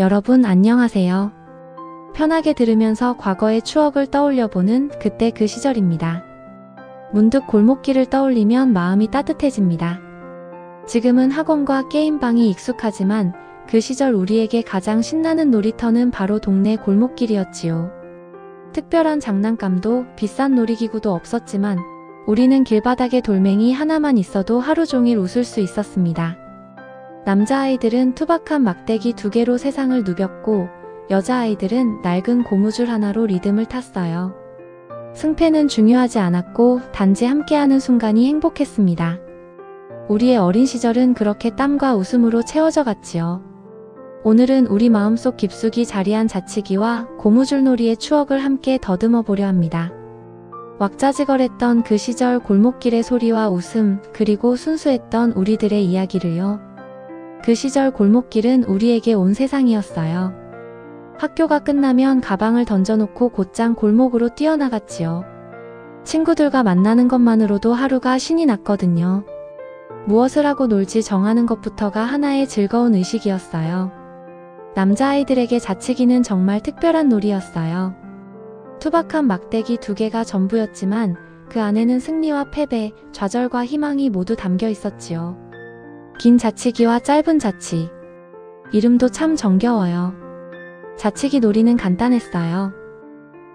여러분 안녕하세요. 편하게 들으면서 과거의 추억을 떠올려보는 그때 그 시절입니다. 문득 골목길을 떠올리면 마음이 따뜻해집니다. 지금은 학원과 게임방이 익숙하지만 그 시절 우리에게 가장 신나는 놀이터는 바로 동네 골목길이었지요. 특별한 장난감도 비싼 놀이기구도 없었지만 우리는 길바닥에 돌멩이 하나만 있어도 하루 종일 웃을 수 있었습니다. 남자아이들은 투박한 막대기 두 개로 세상을 누볐고 여자아이들은 낡은 고무줄 하나로 리듬을 탔어요. 승패는 중요하지 않았고 단지 함께하는 순간이 행복했습니다. 우리의 어린 시절은 그렇게 땀과 웃음으로 채워져 갔지요. 오늘은 우리 마음속 깊숙이 자리한 자치기와 고무줄놀이의 추억을 함께 더듬어 보려 합니다. 왁자지껄했던 그 시절 골목길의 소리와 웃음, 그리고 순수했던 우리들의 이야기를요. 그 시절 골목길은 우리에게 온 세상이었어요. 학교가 끝나면 가방을 던져놓고 곧장 골목으로 뛰어나갔지요. 친구들과 만나는 것만으로도 하루가 신이 났거든요. 무엇을 하고 놀지 정하는 것부터가 하나의 즐거운 의식이었어요. 남자아이들에게 자치기는 정말 특별한 놀이였어요. 투박한 막대기 두 개가 전부였지만 그 안에는 승리와 패배, 좌절과 희망이 모두 담겨 있었지요. 긴 자치기와 짧은 자치. 이름도 참 정겨워요. 자치기 놀이는 간단했어요.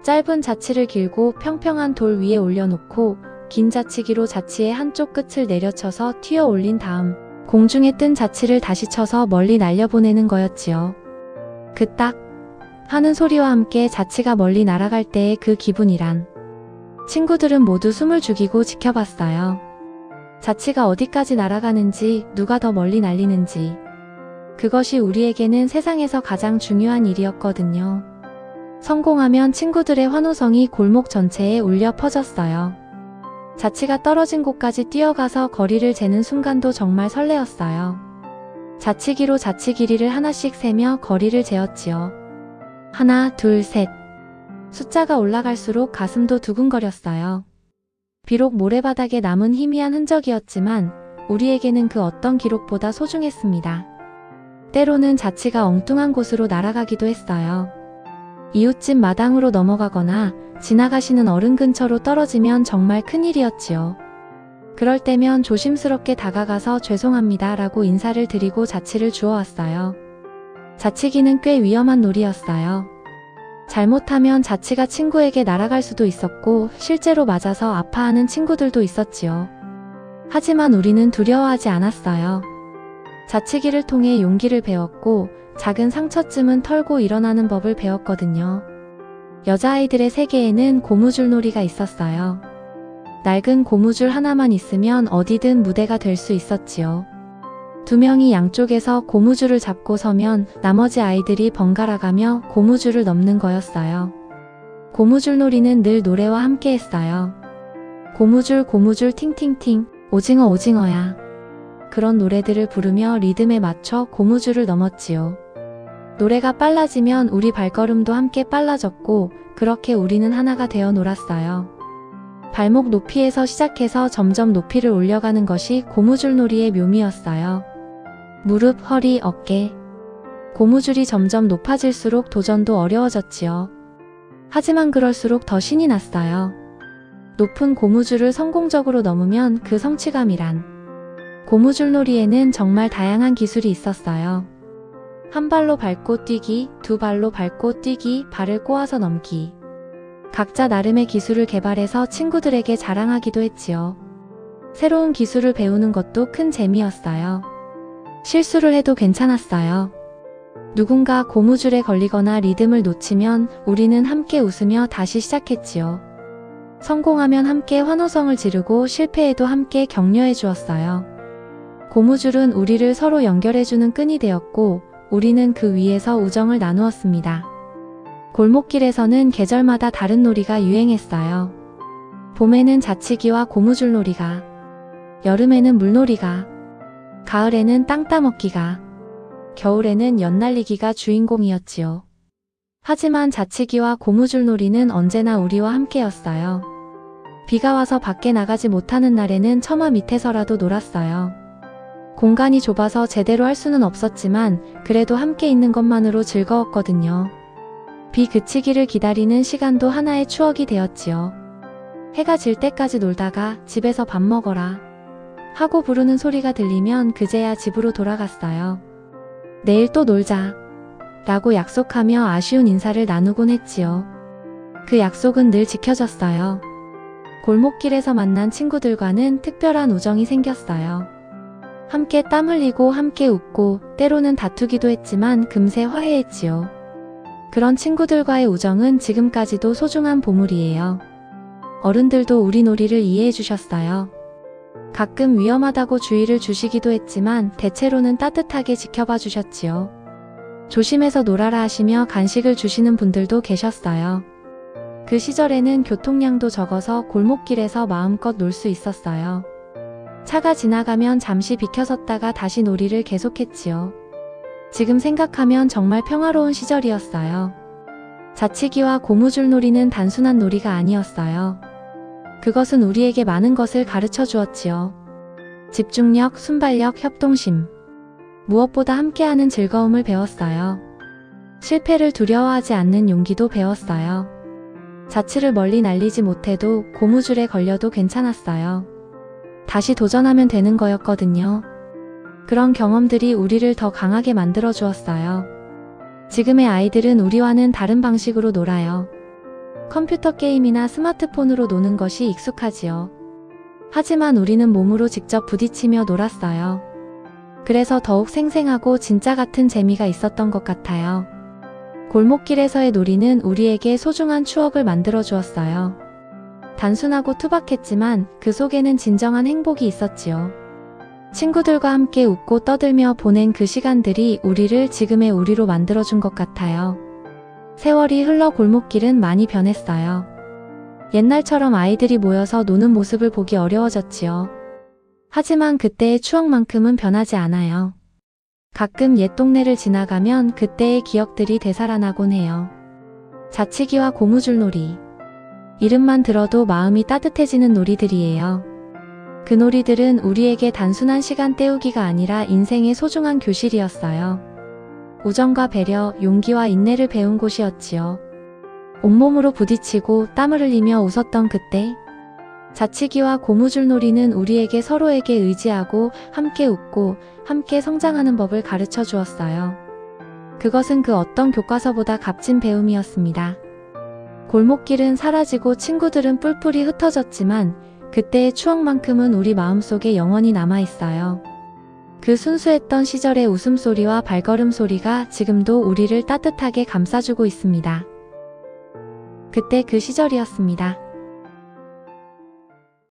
짧은 자치를 길고 평평한 돌 위에 올려놓고 긴 자치기로 자치의 한쪽 끝을 내려쳐서 튀어 올린 다음 공중에 뜬 자치를 다시 쳐서 멀리 날려보내는 거였지요. 그딱 하는 소리와 함께 자치가 멀리 날아갈 때의 그 기분이란 친구들은 모두 숨을 죽이고 지켜봤어요. 자치가 어디까지 날아가는지 누가 더 멀리 날리는지 그것이 우리에게는 세상에서 가장 중요한 일이었거든요. 성공하면 친구들의 환호성이 골목 전체에 울려 퍼졌어요. 자치가 떨어진 곳까지 뛰어가서 거리를 재는 순간도 정말 설레었어요. 자치기로 자치 길이를 하나씩 세며 거리를 재었지요. 하나, 둘, 셋. 숫자가 올라갈수록 가슴도 두근거렸어요. 비록 모래바닥에 남은 희미한 흔적이었지만 우리에게는 그 어떤 기록보다 소중했습니다. 때로는 자치가 엉뚱한 곳으로 날아가기도 했어요. 이웃집 마당으로 넘어가거나 지나가시는 어른 근처로 떨어지면 정말 큰일이었지요. 그럴 때면 조심스럽게 다가가서 죄송합니다 라고 인사를 드리고 자치를 주워왔어요. 자치기는 꽤 위험한 놀이였어요. 잘못하면 자치가 친구에게 날아갈 수도 있었고 실제로 맞아서 아파하는 친구들도 있었지요. 하지만 우리는 두려워하지 않았어요. 자치기를 통해 용기를 배웠고 작은 상처쯤은 털고 일어나는 법을 배웠거든요. 여자아이들의 세계에는 고무줄 놀이가 있었어요. 낡은 고무줄 하나만 있으면 어디든 무대가 될 수 있었지요. 두 명이 양쪽에서 고무줄을 잡고 서면 나머지 아이들이 번갈아가며 고무줄을 넘는 거였어요. 고무줄 놀이는 늘 노래와 함께 했어요. 고무줄 고무줄 팅팅팅 오징어 오징어야. 그런 노래들을 부르며 리듬에 맞춰 고무줄을 넘었지요. 노래가 빨라지면 우리 발걸음도 함께 빨라졌고 그렇게 우리는 하나가 되어 놀았어요. 발목 높이에서 시작해서 점점 높이를 올려가는 것이 고무줄 놀이의 묘미였어요. 무릎, 허리, 어깨. 고무줄이 점점 높아질수록 도전도 어려워졌지요. 하지만 그럴수록 더 신이 났어요. 높은 고무줄을 성공적으로 넘으면 그 성취감이란. 고무줄 놀이에는 정말 다양한 기술이 있었어요. 한 발로 밟고 뛰기, 두 발로 밟고 뛰기, 발을 꼬아서 넘기. 각자 나름의 기술을 개발해서 친구들에게 자랑하기도 했지요. 새로운 기술을 배우는 것도 큰 재미였어요. 실수를 해도 괜찮았어요. 누군가 고무줄에 걸리거나 리듬을 놓치면 우리는 함께 웃으며 다시 시작했지요. 성공하면 함께 환호성을 지르고 실패해도 함께 격려해 주었어요. 고무줄은 우리를 서로 연결해주는 끈이 되었고 우리는 그 위에서 우정을 나누었습니다. 골목길에서는 계절마다 다른 놀이가 유행했어요. 봄에는 자치기와 고무줄 놀이가, 여름에는 물놀이가, 가을에는 땅 따먹기가, 겨울에는 연날리기가 주인공이었지요. 하지만 자치기와 고무줄 놀이는 언제나 우리와 함께였어요. 비가 와서 밖에 나가지 못하는 날에는 처마 밑에서라도 놀았어요. 공간이 좁아서 제대로 할 수는 없었지만 그래도 함께 있는 것만으로 즐거웠거든요. 비 그치기를 기다리는 시간도 하나의 추억이 되었지요. 해가 질 때까지 놀다가 집에서 밥 먹어라 하고 부르는 소리가 들리면 그제야 집으로 돌아갔어요. 내일 또 놀자 라고 약속하며 아쉬운 인사를 나누곤 했지요. 그 약속은 늘 지켜졌어요. 골목길에서 만난 친구들과는 특별한 우정이 생겼어요. 함께 땀 흘리고 함께 웃고 때로는 다투기도 했지만 금세 화해했지요. 그런 친구들과의 우정은 지금까지도 소중한 보물이에요. 어른들도 우리 놀이를 이해해 주셨어요. 가끔 위험하다고 주의를 주시기도 했지만 대체로는 따뜻하게 지켜봐 주셨지요. 조심해서 놀아라 하시며 간식을 주시는 분들도 계셨어요. 그 시절에는 교통량도 적어서 골목길에서 마음껏 놀 수 있었어요. 차가 지나가면 잠시 비켜섰다가 다시 놀이를 계속했지요. 지금 생각하면 정말 평화로운 시절이었어요. 자치기와 고무줄 놀이는 단순한 놀이가 아니었어요. 그것은 우리에게 많은 것을 가르쳐 주었지요. 집중력, 순발력, 협동심. 무엇보다 함께하는 즐거움을 배웠어요. 실패를 두려워하지 않는 용기도 배웠어요. 자치를 멀리 날리지 못해도 고무줄에 걸려도 괜찮았어요. 다시 도전하면 되는 거였거든요. 그런 경험들이 우리를 더 강하게 만들어 주었어요. 지금의 아이들은 우리와는 다른 방식으로 놀아요. 컴퓨터 게임이나 스마트폰으로 노는 것이 익숙하지요. 하지만 우리는 몸으로 직접 부딪히며 놀았어요. 그래서 더욱 생생하고 진짜 같은 재미가 있었던 것 같아요. 골목길에서의 놀이는 우리에게 소중한 추억을 만들어 주었어요. 단순하고 투박했지만 그 속에는 진정한 행복이 있었지요. 친구들과 함께 웃고 떠들며 보낸 그 시간들이 우리를 지금의 우리로 만들어준 것 같아요. 세월이 흘러 골목길은 많이 변했어요. 옛날처럼 아이들이 모여서 노는 모습을 보기 어려워졌지요. 하지만 그때의 추억만큼은 변하지 않아요. 가끔 옛 동네를 지나가면 그때의 기억들이 되살아나곤 해요. 자치기와 고무줄놀이. 이름만 들어도 마음이 따뜻해지는 놀이들이에요. 그 놀이들은 우리에게 단순한 시간 때우기가 아니라 인생의 소중한 교실이었어요. 우정과 배려, 용기와 인내를 배운 곳이었지요. 온몸으로 부딪히고 땀을 흘리며 웃었던 그때, 자치기와 고무줄놀이는 우리에게 서로에게 의지하고 함께 웃고 함께 성장하는 법을 가르쳐 주었어요. 그것은 그 어떤 교과서보다 값진 배움이었습니다. 골목길은 사라지고 친구들은 뿔뿔이 흩어졌지만 그때의 추억만큼은 우리 마음속에 영원히 남아 있어요. 그 순수했던 시절의 웃음소리와 발걸음 소리가 지금도 우리를 따뜻하게 감싸주고 있습니다. 그때 그 시절이었습니다.